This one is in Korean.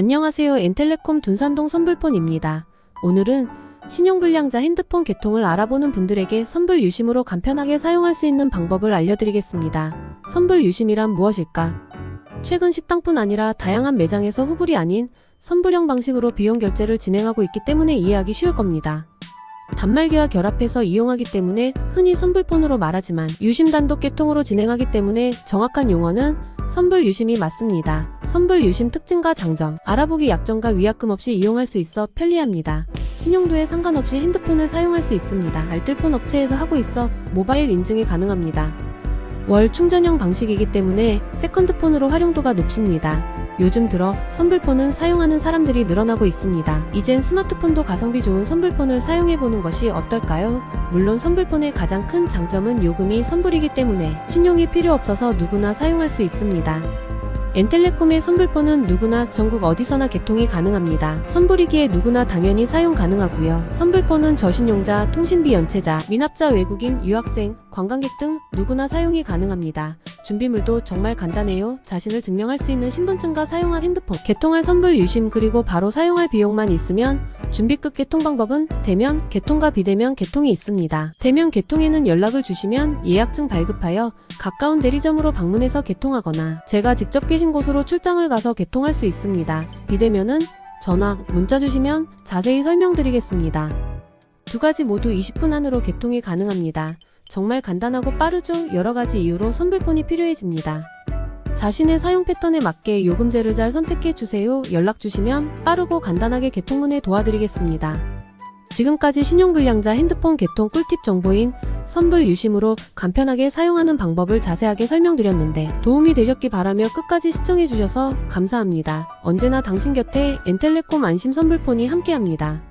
안녕하세요. 엔텔레콤 둔산동 선불폰입니다. 오늘은 신용불량자 핸드폰 개통을 알아보는 분들에게 선불 유심으로 간편하게 사용할 수 있는 방법을 알려드리겠습니다. 선불 유심이란 무엇일까? 최근 식당뿐 아니라 다양한 매장에서 후불이 아닌 선불형 방식으로 비용 결제를 진행하고 있기 때문에 이해하기 쉬울 겁니다. 단말기와 결합해서 이용하기 때문에 흔히 선불폰으로 말하지만 유심 단독 개통으로 진행하기 때문에 정확한 용어는 선불 유심이 맞습니다. 선불 유심 특징과 장점, 알아보기 약정과 위약금 없이 이용할 수 있어 편리합니다. 신용도에 상관없이 핸드폰을 사용할 수 있습니다. 알뜰폰 업체에서 하고 있어 모바일 인증이 가능합니다. 월 충전형 방식이기 때문에 세컨드폰으로 활용도가 높습니다. 요즘 들어 선불폰은 사용하는 사람들이 늘어나고 있습니다. 이젠 스마트폰도 가성비 좋은 선불폰을 사용해보는 것이 어떨까요? 물론 선불폰의 가장 큰 장점은 요금이 선불이기 때문에 신용이 필요 없어서 누구나 사용할 수 있습니다. 엔텔레콤의 선불폰은 누구나 전국 어디서나 개통이 가능합니다. 선불이기에 누구나 당연히 사용 가능하고요. 선불폰은 저신용자, 통신비 연체자, 미납자 외국인, 유학생, 관광객 등 누구나 사용이 가능합니다. 준비물도 정말 간단해요. 자신을 증명할 수 있는 신분증과 사용할 핸드폰, 개통할 선불 유심 그리고 바로 사용할 비용만 있으면 준비급 개통 방법은 대면, 개통과 비대면 개통이 있습니다. 대면 개통에는 연락을 주시면 예약증 발급하여 가까운 대리점으로 방문해서 개통하거나 제가 직접 계신 곳으로 출장을 가서 개통할 수 있습니다. 비대면은 전화, 문자 주시면 자세히 설명드리겠습니다. 두 가지 모두 20분 안으로 개통이 가능합니다. 정말 간단하고 빠르죠? 여러 가지 이유로 선불폰이 필요해집니다. 자신의 사용 패턴에 맞게 요금제를 잘 선택해 주세요. 연락 주시면 빠르고 간단하게 개통문에 도와드리겠습니다. 지금까지 신용불량자 핸드폰 개통 꿀팁 정보인 선불 유심으로 간편하게 사용하는 방법을 자세하게 설명드렸는데 도움이 되셨기 바라며 끝까지 시청해 주셔서 감사합니다. 언제나 당신 곁에 엔텔레콤 안심 선불폰이 함께합니다.